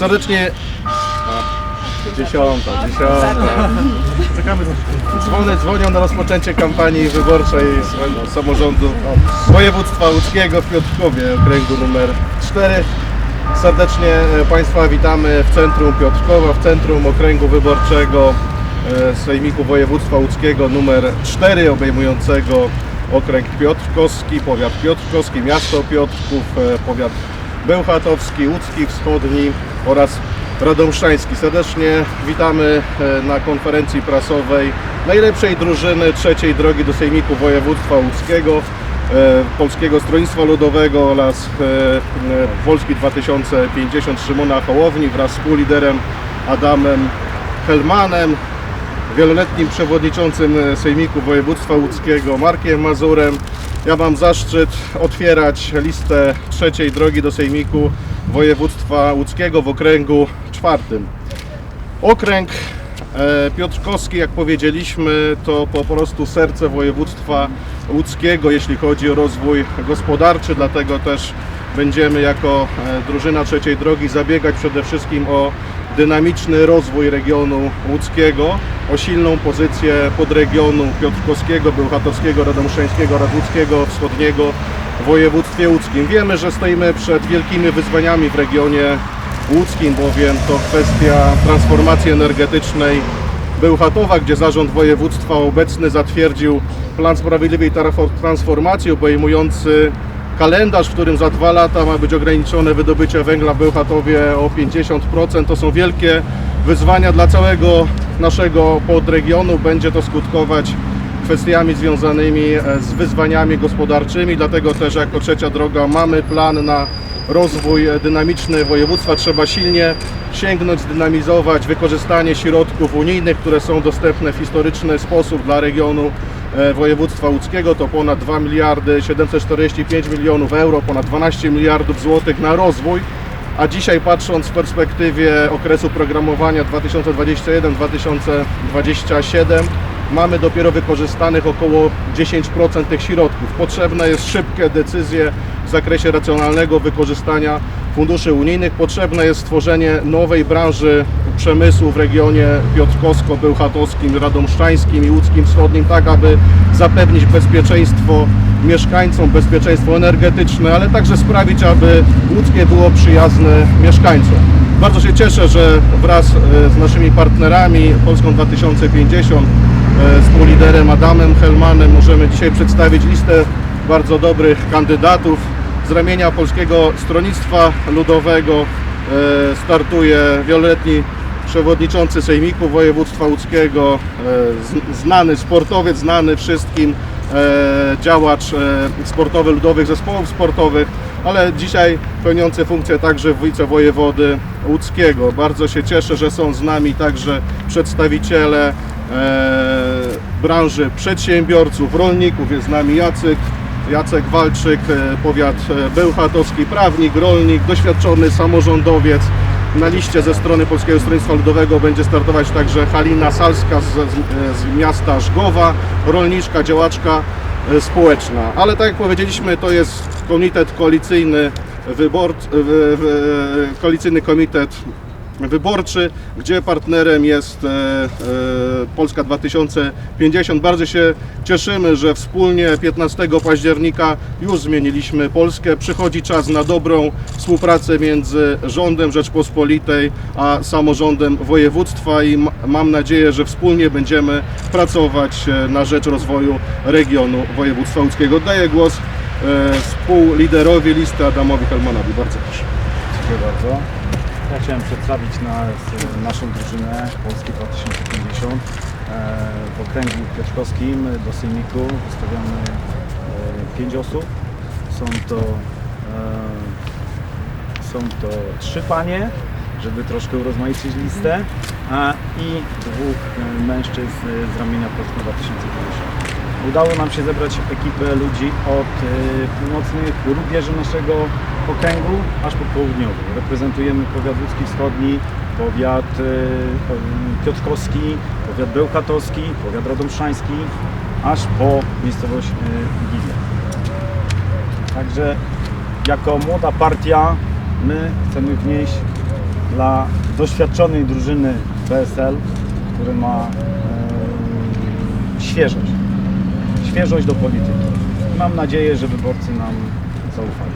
Serdecznie... Dziesiąta, dziesiąta. Czekamy za Dzwony dzwonią na rozpoczęcie kampanii wyborczej z samorządu województwa łódzkiego w Piotrkowie, okręgu numer 4. Serdecznie e, Państwa witamy w centrum Piotrkowa, w centrum okręgu wyborczego e, Sejmiku Województwa Łódzkiego numer 4, obejmującego okręg Piotrkowski, powiat Piotrkowski, miasto Piotrków, e, powiat Bełchatowski, Łódzki Wschodni oraz Radomszański. Serdecznie witamy e, na konferencji prasowej najlepszej drużyny trzeciej drogi do Sejmiku Województwa Łódzkiego, e, Polskiego Stronnictwa Ludowego oraz e, Polski 2050 Szymona Hołowni wraz z współliderem Adamem Helmanem, wieloletnim przewodniczącym Sejmiku Województwa Łódzkiego Markiem Mazurem. Ja mam zaszczyt otwierać listę trzeciej drogi do Sejmiku Województwa Łódzkiego w okręgu czwartym. Okręg e, Piotrkowski, jak powiedzieliśmy, to po prostu serce województwa łódzkiego, jeśli chodzi o rozwój gospodarczy, dlatego też będziemy jako e, drużyna trzeciej drogi zabiegać przede wszystkim o dynamiczny rozwój regionu łódzkiego, o silną pozycję podregionu piotrkowskiego, bełchatowskiego, radomszeńskiego oraz wschodniego w województwie łódzkim. Wiemy, że stoimy przed wielkimi wyzwaniami w regionie łódzkim, bowiem to kwestia transformacji energetycznej Bełchatowa, gdzie zarząd województwa obecny zatwierdził plan sprawiedliwej transformacji obejmujący kalendarz, w którym za dwa lata ma być ograniczone wydobycie węgla w Bełchatowie o 50%. To są wielkie wyzwania dla całego naszego podregionu. Będzie to skutkować kwestiami związanymi e, z wyzwaniami gospodarczymi, dlatego też jako trzecia droga mamy plan na rozwój e, dynamiczny województwa. Trzeba silnie sięgnąć, zdynamizować wykorzystanie środków unijnych, które są dostępne w historyczny sposób dla regionu e, województwa łódzkiego. To ponad 2 miliardy 745 milionów euro, ponad 12 miliardów złotych na rozwój. A dzisiaj patrząc w perspektywie okresu programowania 2021-2027 mamy dopiero wykorzystanych około 10% tych środków. Potrzebne jest szybkie decyzje w zakresie racjonalnego wykorzystania funduszy unijnych. Potrzebne jest stworzenie nowej branży przemysłu w regionie piotrkowsko-bełchatowskim, radomszczańskim i łódzkim wschodnim, tak aby zapewnić bezpieczeństwo mieszkańcom, bezpieczeństwo energetyczne, ale także sprawić, aby łódzkie było przyjazne mieszkańcom. Bardzo się cieszę, że wraz e, z naszymi partnerami Polską 2050 e, współliderem Adamem Helmanem możemy dzisiaj przedstawić listę bardzo dobrych kandydatów. Z ramienia Polskiego Stronnictwa Ludowego e, startuje wieloletni przewodniczący Sejmiku Województwa Łódzkiego, e, znany sportowiec, znany wszystkim, e, działacz e, sportowy ludowych zespołów sportowych, ale dzisiaj pełniący funkcję także wicewojewody łódzkiego. Bardzo się cieszę, że są z nami także przedstawiciele e, branży przedsiębiorców, rolników. Jest z nami Jacek, Jacek Walczyk, e, powiat e, bełchatowski, prawnik, rolnik, doświadczony samorządowiec. Na liście ze strony Polskiego Stronnictwa Ludowego będzie startować także Halina Salska z, z, miasta Żgowa, rolniczka, działaczka społeczna. Ale tak jak powiedzieliśmy, to jest komitet koalicyjny, wybor, koalicyjny komitet wyborczy, gdzie partnerem jest e, e, Polska 2050. Bardzo się cieszymy, że wspólnie 15 października już zmieniliśmy Polskę. Przychodzi czas na dobrą współpracę między rządem Rzeczpospolitej a samorządem województwa i ma- mam nadzieję, że wspólnie będziemy pracować e, na rzecz rozwoju regionu województwa łódzkiego. Oddaję głos współliderowi listy Adamowi Helmanowi. Bardzo proszę. Dziękuję bardzo. Ja chciałem przedstawić nas, naszą drużynę Polski 2050. E, W okręgu piotrkowskim do Sejmiku wystawiamy e, pięć osób. Są to, e, są to trzy panie, żeby troszkę urozmaicić listę, a i dwóch e, mężczyzn z ramienia Polski 2050. Udało nam się zebrać ekipę ludzi od e, północnych rubieży naszego okręgu aż po południowy. Reprezentujemy powiat łódzki wschodni, powiat e, piotrkowski, powiat bełchatowski, powiat radomszański, aż po miejscowość e, Gilia. Także jako młoda partia my chcemy wnieść dla doświadczonej drużyny PSL, który ma świeżość. Świeżość do polityki. Mam nadzieję, że wyborcy nam zaufali.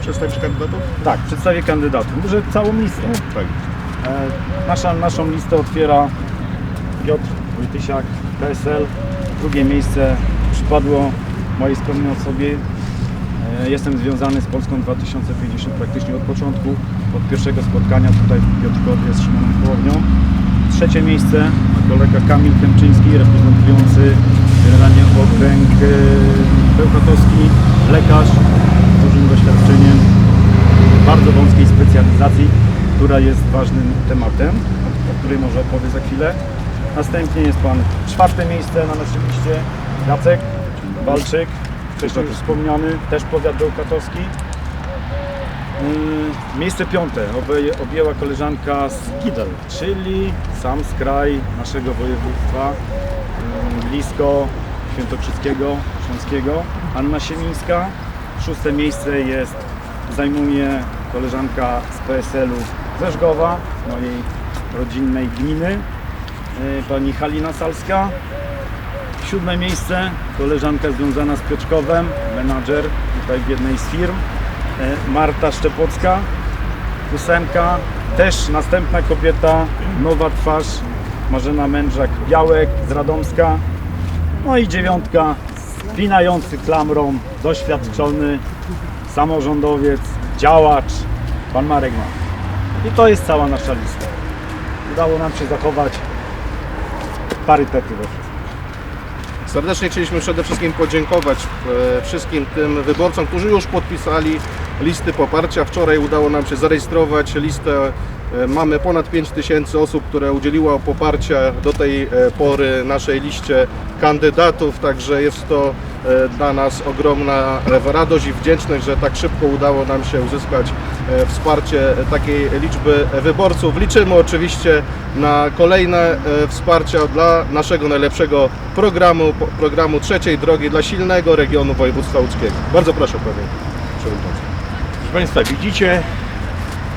Przedstawisz kandydatów? Tak, przedstawię kandydatów. Może całą listę. Tak. E, Nasza, naszą listę otwiera Piotr Wojtysiak, PSL. Drugie miejsce przypadło mojej skromnej osobie. E, Jestem związany z Polską 2050 praktycznie od początku, od pierwszego spotkania tutaj w Piotrkowie z Szymonem Hołownią. Trzecie miejsce kolega Kamil Kępczyński, reprezentujący generalnie okręg e, bełchatowski, lekarz z dużym doświadczeniem bardzo wąskiej specjalizacji, która jest ważnym tematem, o której może opowie za chwilę. Następnie jest Pan czwarte miejsce na naszej liście, Jacek Walczyk, wcześniej już wspomniany, też powiat bełchatowski. Yy, Miejsce piąte objęła koleżanka z Kidel, czyli sam skraj naszego województwa, yy, blisko Świętokrzyskiego, Śląskiego, Anna Siemińska. Szóste miejsce jest, zajmuje koleżanka z PSL-u ze Żgowa, mojej rodzinnej gminy, yy, pani Halina Salska. Siódme miejsce, koleżanka związana z Pioczkowem, menadżer tutaj w jednej z firm, e, Marta Szczepocka. Ósemka, też następna kobieta, nowa twarz, Marzena Mędrzak-Białek z Radomska. No i dziewiątka, spinający klamrą, doświadczony samorządowiec, działacz, pan Marek Ma. I to jest cała nasza lista. Udało nam się zachować parytety we. Serdecznie chcieliśmy przede wszystkim podziękować e, wszystkim tym wyborcom, którzy już podpisali listy poparcia. Wczoraj udało nam się zarejestrować listę. E, Mamy ponad 5 tysięcy osób, które udzieliło poparcia do tej e, pory naszej liście kandydatów, także jest to e, dla nas ogromna radość i wdzięczność, że tak szybko udało nam się uzyskać wsparcie takiej liczby wyborców. Liczymy oczywiście na kolejne wsparcia dla naszego najlepszego programu, programu trzeciej drogi dla silnego regionu województwa łódzkiego. Bardzo proszę Panie Przewodniczący. Proszę Państwa, widzicie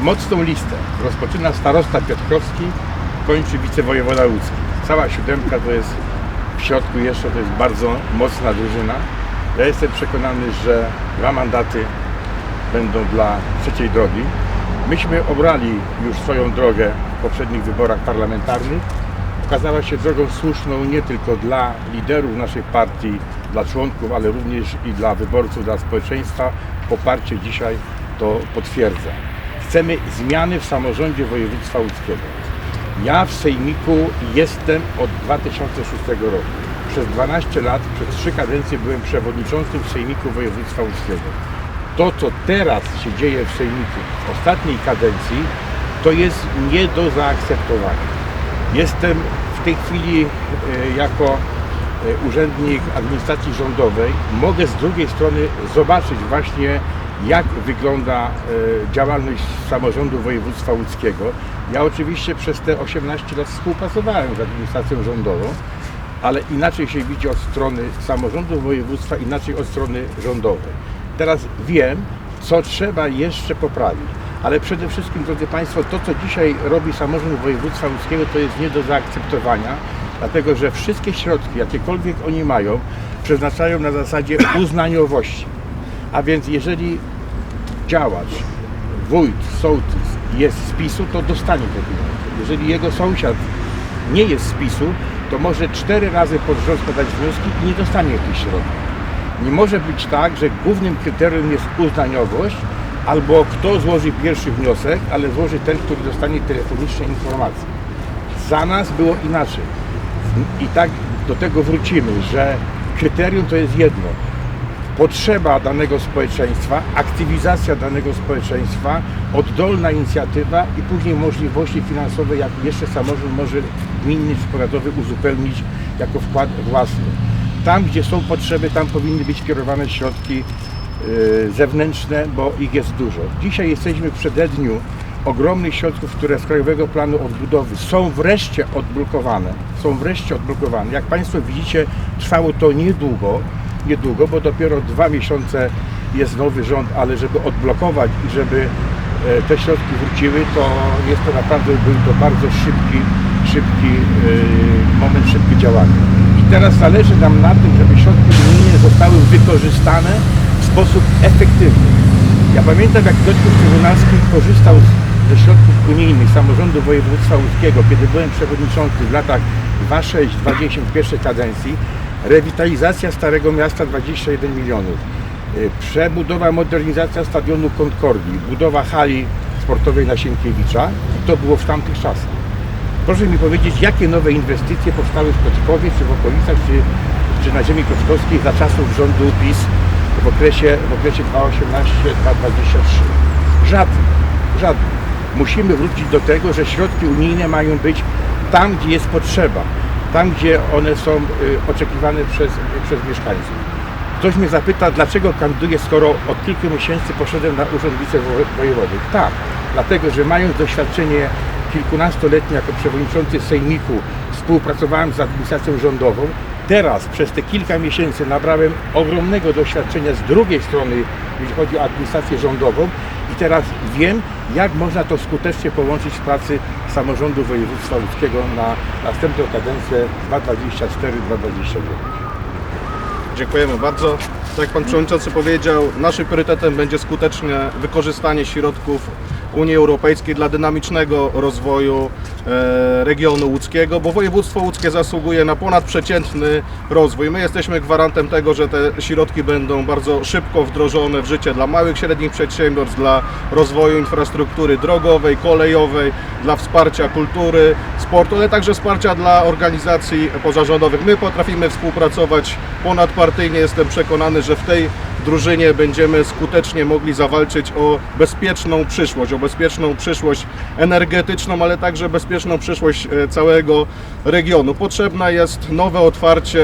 mocną listę. Rozpoczyna starosta Piotrkowski, kończy wicewojewoda łódzki. Cała siódemka to jest w środku jeszcze, to jest bardzo mocna drużyna. Ja jestem przekonany, że dwa mandaty będą dla trzeciej drogi. Myśmy obrali już swoją drogę w poprzednich wyborach parlamentarnych. Okazała się drogą słuszną nie tylko dla liderów naszej partii, dla członków, ale również i dla wyborców, dla społeczeństwa. Poparcie dzisiaj to potwierdza. Chcemy zmiany w samorządzie województwa łódzkiego. Ja w Sejmiku jestem od 2006 roku. Przez 12 lat, przez trzy kadencje byłem przewodniczącym w Sejmiku Województwa Łódzkiego. To, co teraz się dzieje w Sejmiku w ostatniej kadencji, to jest nie do zaakceptowania. Jestem w tej chwili e, jako e, urzędnik administracji rządowej, mogę z drugiej strony zobaczyć właśnie jak wygląda e, działalność samorządu województwa łódzkiego. Ja oczywiście przez te 18 lat współpracowałem z administracją rządową, ale inaczej się widzi od strony samorządu województwa, inaczej od strony rządowej. Teraz wiem, co trzeba jeszcze poprawić. Ale przede wszystkim, drodzy Państwo, to co dzisiaj robi samorząd województwa łódzkiego, to jest nie do zaakceptowania, dlatego że wszystkie środki, jakiekolwiek oni mają, przeznaczają na zasadzie uznaniowości. A więc jeżeli działacz, wójt, sołtys jest z PiSu, to dostanie te pieniądze. Jeżeli jego sąsiad nie jest z PiSu, to może cztery razy pod rząd składać wnioski i nie dostanie tych środków. Nie może być tak, że głównym kryterium jest uznaniowość, albo kto złoży pierwszy wniosek, ale złoży ten, który dostanie telefoniczne informacje. Za nas było inaczej. I tak do tego wrócimy, że kryterium to jest jedno. Potrzeba danego społeczeństwa, aktywizacja danego społeczeństwa, oddolna inicjatywa i później możliwości finansowe, jak jeszcze samorząd może gminny czy powiatowy uzupełnić jako wkład własny. Tam, gdzie są potrzeby, tam powinny być kierowane środki y, zewnętrzne, bo ich jest dużo. Dzisiaj jesteśmy w przededniu ogromnych środków, które z Krajowego Planu Odbudowy są wreszcie odblokowane. Są wreszcie odblokowane. Jak Państwo widzicie, trwało to niedługo, niedługo, bo dopiero dwa miesiące jest nowy rząd, ale żeby odblokować i żeby e, te środki wróciły, to jest to naprawdę, był to bardzo szybki, szybki e, moment, szybkie działanie. I teraz zależy nam na tym, żeby środki unijne zostały wykorzystane w sposób efektywny. Ja pamiętam, jak Piotrków Trybunalski korzystał ze środków unijnych samorządu województwa łódzkiego, kiedy byłem przewodniczący w latach 2-6-20 w pierwszej kadencji, rewitalizacja Starego Miasta 21 milionów, y, przebudowa, modernizacja stadionu Concordii, budowa hali sportowej na Sienkiewicza i to było w tamtych czasach. Proszę mi powiedzieć, jakie nowe inwestycje powstały w Piotrkowie, czy w okolicach, czy, czy na ziemi piotrkowskiej za czasów rządu PiS w okresie, w okresie 2018-2023? Żadnych, żadnych. Musimy wrócić do tego, że środki unijne mają być tam, gdzie jest potrzeba, tam, gdzie one są y, oczekiwane przez, przez mieszkańców. Ktoś mnie zapyta, dlaczego kandyduję, skoro od kilku miesięcy poszedłem na urząd wicewojewody. Tak, dlatego, że mając doświadczenie kilkunastoletnie jako przewodniczący Sejmiku, współpracowałem z administracją rządową. Teraz przez te kilka miesięcy nabrałem ogromnego doświadczenia z drugiej strony, jeśli chodzi o administrację rządową teraz wiem, jak można to skutecznie połączyć w pracy samorządu województwa łódzkiego na następną kadencję 2024-2029. Dziękujemy bardzo. Tak jak Pan Przewodniczący powiedział, naszym priorytetem będzie skuteczne wykorzystanie środków Unii Europejskiej dla dynamicznego rozwoju e, regionu łódzkiego, bo województwo łódzkie zasługuje na ponadprzeciętny rozwój. My jesteśmy gwarantem tego, że te środki będą bardzo szybko wdrożone w życie dla małych, średnich przedsiębiorstw, dla rozwoju infrastruktury drogowej, kolejowej, dla wsparcia kultury, sportu, ale także wsparcia dla organizacji pozarządowych. My potrafimy współpracować ponadpartyjnie. Jestem przekonany, że w tej drużynie będziemy skutecznie mogli zawalczyć o bezpieczną przyszłość, o bezpieczną przyszłość energetyczną, ale także bezpieczną przyszłość e, całego regionu. Potrzebne jest nowe otwarcie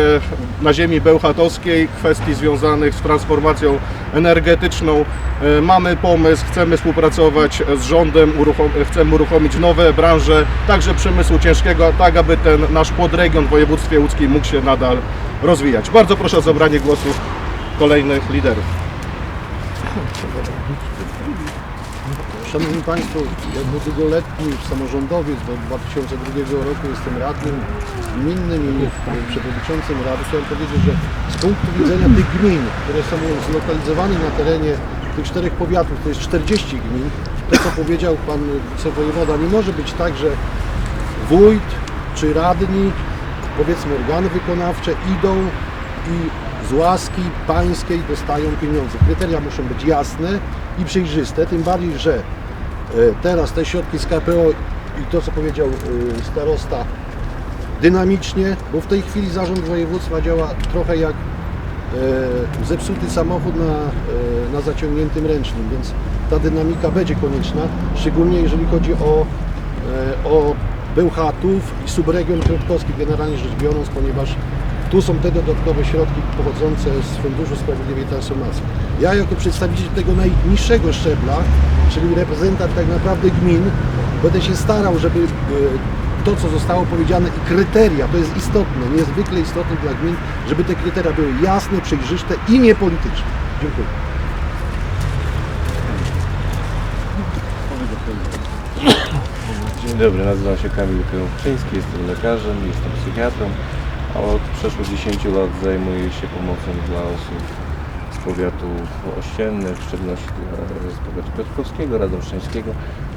na ziemi bełchatowskiej kwestii związanych z transformacją energetyczną. E, Mamy pomysł, chcemy współpracować z rządem, chcemy uruchomić nowe branże, także przemysłu ciężkiego, tak aby ten nasz podregion w województwie łódzkim mógł się nadal rozwijać. Bardzo proszę o zabranie głosu kolejnych liderów. Szanowni Państwo, jako długoletni samorządowiec do 2002 roku jestem radnym gminnym i przewodniczącym rady. Chciałem powiedzieć, że z punktu widzenia tych gmin, które są zlokalizowane na terenie tych czterech powiatów, to jest 40 gmin, to co powiedział Pan wicewojewoda, nie może być tak, że wójt czy radni, powiedzmy organy wykonawcze idą i z łaski pańskiej dostają pieniądze. Kryteria muszą być jasne i przejrzyste, tym bardziej, że e, teraz te środki z KPO i to co powiedział e, starosta dynamicznie, bo w tej chwili zarząd województwa działa trochę jak e, zepsuty samochód na, na zaciągniętym ręcznym, więc ta dynamika będzie konieczna, szczególnie jeżeli chodzi o, o Bełchatów i subregion Piotrkowski generalnie rzecz biorąc, ponieważ tu są te dodatkowe środki pochodzące z Funduszu Sprawiedliwej Transformacji. Ja jako przedstawiciel tego najniższego szczebla, czyli reprezentant tak naprawdę gmin, będę się starał, żeby e, to, co zostało powiedziane i kryteria, to jest istotne, niezwykle istotne dla gmin, żeby te kryteria były jasne, przejrzyste i niepolityczne. Dziękuję. Dzień dobry, nazywam się Kamil Krążczyński, jestem lekarzem, jestem psychiatrą, od przeszło 10 lat zajmuję się pomocą dla osób z powiatów ościennych, w szczególności dla- z powiatu piotrkowskiego, radomszczeńskiego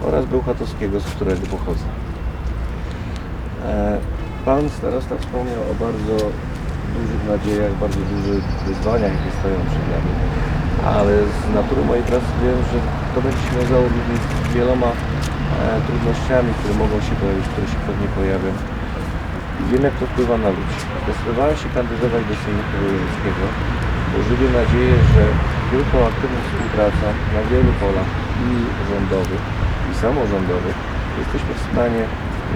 oraz bełchatowskiego, z którego pochodzę. E, Pan starosta wspomniał o bardzo dużych nadziejach, bardzo dużych wyzwaniach, jakie stoją przed nami. Ale z natury mojej pracy wiem, że to będzie się wiązało z wieloma e, trudnościami, które mogą się pojawić, które się pewnie pojawią. Wiem, jak to wpływa na ludzi. Zdecydowałem się kandydować do Sejmiku Wojewódzkiego, bo żywię nadzieję, że tylko aktywna współpraca na wielu polach i rządowych, i samorządowych jesteśmy w stanie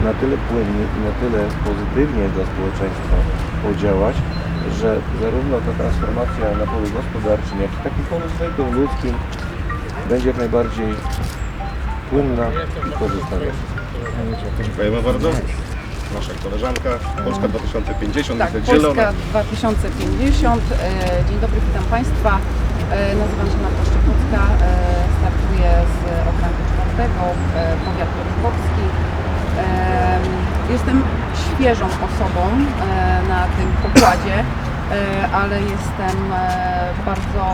na tyle płynnie i na tyle pozytywnie dla społeczeństwa podziałać, że zarówno ta transformacja na polu gospodarczym, jak i takim polu zwykłym ludzkim będzie jak najbardziej płynna i korzystna dla. Dziękujemy bardzo. Nasza koleżanka Polska 2050, Tak, widać zielona. Polska 2050. E, Dzień dobry, witam Państwa. E, Nazywam się Marta Szczepucka, e, startuję z okręgu 4 e, powiat piotrkowski. Em, Jestem świeżą osobą na tym pokładzie, ale jestem bardzo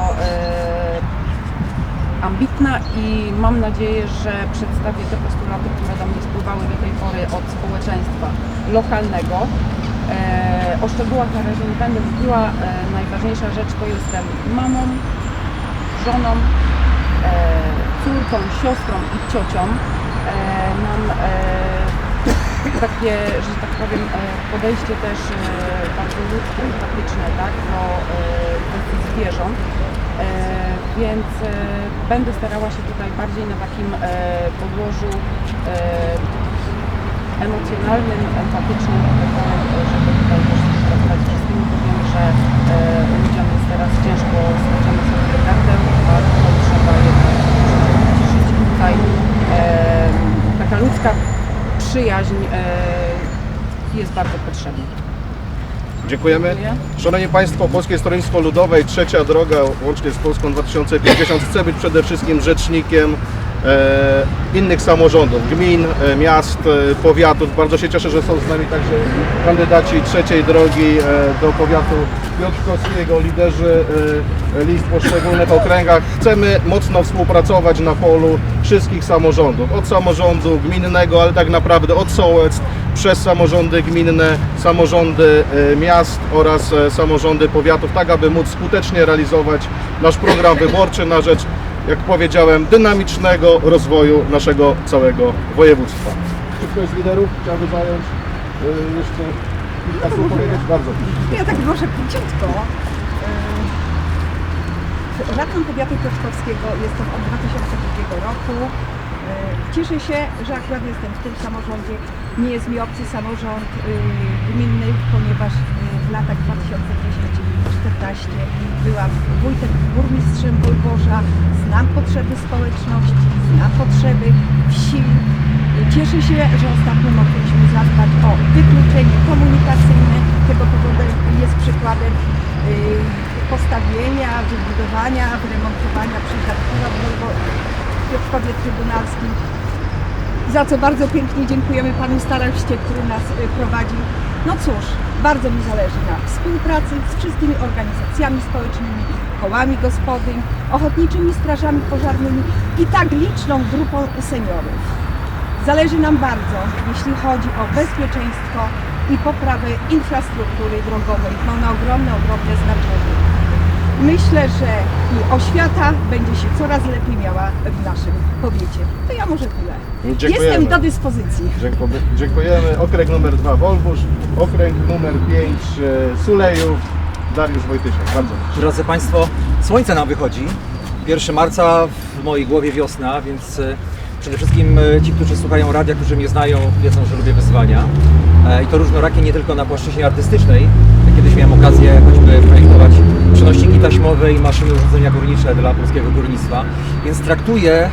ambitna i mam nadzieję, że przedstawię te postulaty, które do mnie spływały do tej pory od społeczeństwa lokalnego. E, o szczegółach na razie nie będę mówiła. E, najważniejsza rzecz to jestem mamą, żoną, e, córką, siostrą i ciocią. Mam takie, że tak powiem, podejście też bardzo ludzkie, empatyczne tak, do kwestii zwierząt. E, więc e, będę starała się tutaj bardziej na takim e, podłożu emocjonalnym, empatycznym, żeby tutaj też współpracować z wszystkimi, bo wiem, że e, ludziom jest teraz ciężko skończymy sobie gardę, a to trzeba jednak żyć tutaj. E, taka ludzka przyjaźń e, jest bardzo potrzebna. Dziękujemy. Szanowni Państwo, Polskie Stronnictwo Ludowe i Trzecia Droga, łącznie z Polską 2050, chce być przede wszystkim rzecznikiem innych samorządów, gmin, e, miast, e, powiatów. Bardzo się cieszę, że są z nami także kandydaci Trzeciej Drogi e, do powiatu Piotrkowskiego, liderzy e, list w poszczególnych okręgach. Chcemy mocno współpracować na polu wszystkich samorządów, od samorządu gminnego, ale tak naprawdę od sołectw, przez samorządy gminne, samorządy e, miast oraz e, samorządy powiatów, tak aby móc skutecznie realizować nasz program wyborczy na rzecz, jak powiedziałem, dynamicznego rozwoju naszego całego województwa. Czy ktoś z liderów chciałby zająć e, jeszcze kilka słów powiedzieć? Bardzo proszę. Ja tak może króciutko. Yy, Radną powiatu piotrkowskiego jestem od 2002 roku. Yy, Cieszę się, że akurat jestem w tym samorządzie. Nie jest mi obcy samorząd yy, gminny, ponieważ w latach 2010-2014 byłam wójtem, burmistrzem Wojworza. Znam potrzeby społeczności, znam potrzeby wsi. Cieszę się, że ostatnio mogliśmy zadbać o wykluczenie komunikacyjne. Tego powodu jest przykładem y, postawienia, wybudowania, wyremontowania przejścia w Piotrkowie Trybunalskim. Za co bardzo pięknie dziękujemy Panu Staroście, który nas y, prowadzi. No cóż, bardzo mi zależy na współpracy z wszystkimi organizacjami społecznymi, kołami gospodyń, ochotniczymi strażami pożarnymi i tak liczną grupą seniorów. Zależy nam bardzo, jeśli chodzi o bezpieczeństwo i poprawę infrastruktury drogowej. Ma ona ogromne, ogromne znaczenie. Myślę, że i oświata będzie się coraz lepiej miała w naszym powiecie. To ja może tyle. Dziękujemy. Jestem do dyspozycji. Dziękuję- Dziękujemy. Okręg numer 2 Wolbusz, okręg numer 5 e, Sulejów, Dariusz Wojtysiak. Bardzo proszę. Drodzy Państwo, słońce nam wychodzi. 1 marca w mojej głowie wiosna, więc e, przede wszystkim e, ci, którzy słuchają radia, którzy mnie znają, wiedzą, że lubię wyzwania. I to różnorakie nie tylko na płaszczyźnie artystycznej. Kiedyś miałem okazję choćby projektować przenośniki taśmowe i maszyny urządzenia górnicze dla polskiego górnictwa, więc traktuję e,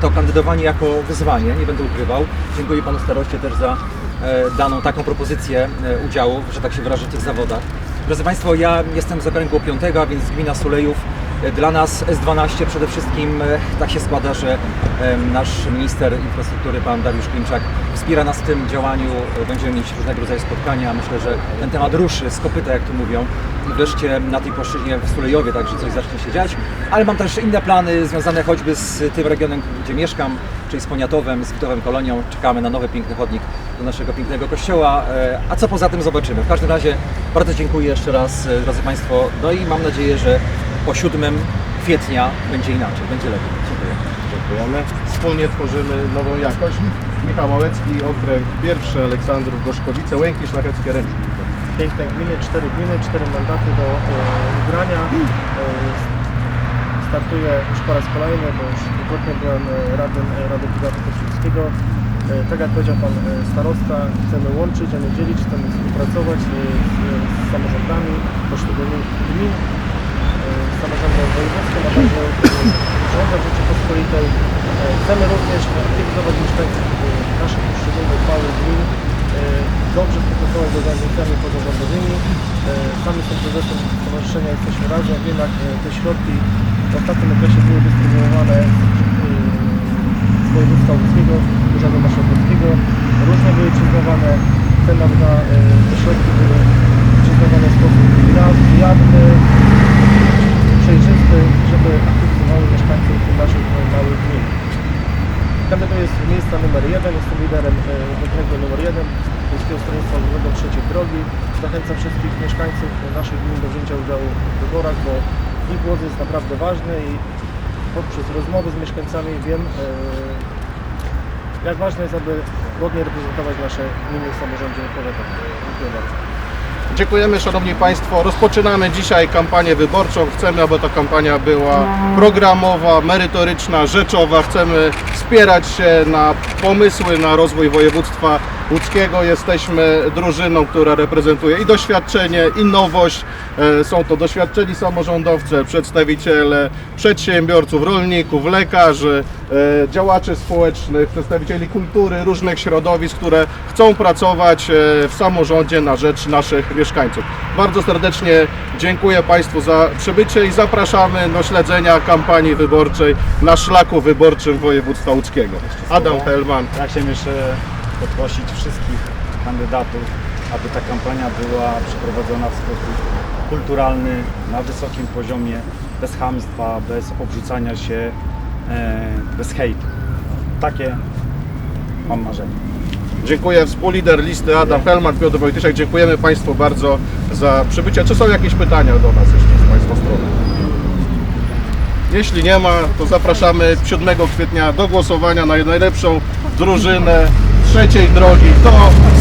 to kandydowanie jako wyzwanie, nie będę ukrywał. Dziękuję Panu Staroście też za e, daną taką propozycję e, udziału, że tak się wyrażę, w tych zawodach. Drodzy Państwo, ja jestem z okręgu 5, a więc gmina Sulejów. Dla nas S12 przede wszystkim e, tak się składa, że nasz minister infrastruktury, pan Dariusz Klimczak, wspiera nas w tym działaniu. Będziemy mieć różnego rodzaju spotkania. Myślę, że ten temat ruszy z kopyta, jak tu mówią. I wreszcie na tej płaszczyźnie w Sulejowie także coś zacznie się dziać. Ale mam też inne plany związane choćby z tym regionem, gdzie mieszkam, czyli z Poniatowem, z Witowem Kolonią. Czekamy na nowy piękny chodnik do naszego pięknego kościoła. E, A co poza tym zobaczymy. W każdym razie bardzo dziękuję jeszcze raz, e, drodzy Państwo. No i mam nadzieję, że po 7 kwietnia będzie inaczej, będzie lepiej. Dziękuję. Dziękujemy. Wspólnie tworzymy nową jakość. Michał Małecki, okręg pierwszy, Aleksandrów, Gorzkowice, Łęki Szlacheckie, Ręcznik. piękne gminy, cztery gminy, cztery mandaty do e, wygrania. E, startuję już po raz kolejny, bo już dwukrotnie byłem e, radnym e, Rady Powiatu Kościelskiego. E, tak jak powiedział Pan Starosta, chcemy łączyć, a nie dzielić, chcemy współpracować e, z, z samorządami poszczególnych gmin, z samorządem wojewódzkim, a także rządem Rzeczypospolitej. E, Chcemy również aktywizować mieszkańców naszych poszczególnych małych gmin, e, dobrze współpracować z organizacjami pozarządowymi. E, Sam jestem prezesem stowarzyszenia Jesteśmy Razem. E, te środki w ostatnim okresie były dystrybuowane z województwa łódzkiego, Urzędu Marszałkowskiego. Różne były przyznawane, te na, te środki były przyznawane w sposób ja- jawny, przejrzysty, żeby aktywizowały mieszkańców naszych małych gmin. Kandydat jest miejsca numer jeden, jestem liderem e, okręgu numer jeden Polskiego Stronnictwa Ludowego Trzeciej Drogi. Zachęcam wszystkich mieszkańców naszych gmin do wzięcia udziału w wyborach, bo ich głos jest naprawdę ważny i poprzez rozmowy z mieszkańcami wiem, e, jak ważne jest, aby godnie reprezentować nasze gminy w samorządzie powiatowym. Dziękuję bardzo. Dziękujemy Szanowni Państwo. Rozpoczynamy dzisiaj kampanię wyborczą. Chcemy, aby ta kampania była programowa, merytoryczna, rzeczowa. Chcemy wspierać się na pomysły na rozwój województwa łódzkiego. Jesteśmy drużyną, która reprezentuje i doświadczenie, i nowość. E, Są to doświadczeni samorządowcy, przedstawiciele przedsiębiorców, rolników, lekarzy, e, działaczy społecznych, przedstawicieli kultury, różnych środowisk, które chcą pracować e, w samorządzie na rzecz naszych mieszkańców. Bardzo serdecznie dziękuję Państwu za przybycie i zapraszamy do śledzenia kampanii wyborczej na szlaku wyborczym województwa łódzkiego. Adam Helman. Ja chciałem jeszcze poprosić wszystkich kandydatów, aby ta kampania była przeprowadzona w sposób kulturalny, na wysokim poziomie, bez chamstwa, bez obrzucania się, e, bez hejtu. Takie mam marzenie. Dziękuję współlider listy Adam Helman, Piotr Wojtyszek. Dziękujemy Państwu bardzo za przybycie. Czy są jakieś pytania do nas jeszcze z Państwa strony? Jeśli nie ma, to zapraszamy 7 kwietnia do głosowania na najlepszą drużynę trzeciej drogi do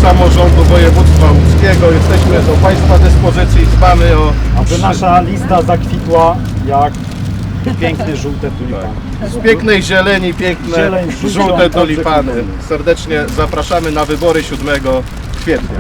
samorządu województwa łódzkiego. Jesteśmy do Państwa dyspozycji, dbamy o Aby nasza lista zakwitła jak piękny żółte tulipany. z pięknej zieleni, piękne Zieleń, żółte bardzo tulipany. Serdecznie zapraszamy na wybory 7 kwietnia.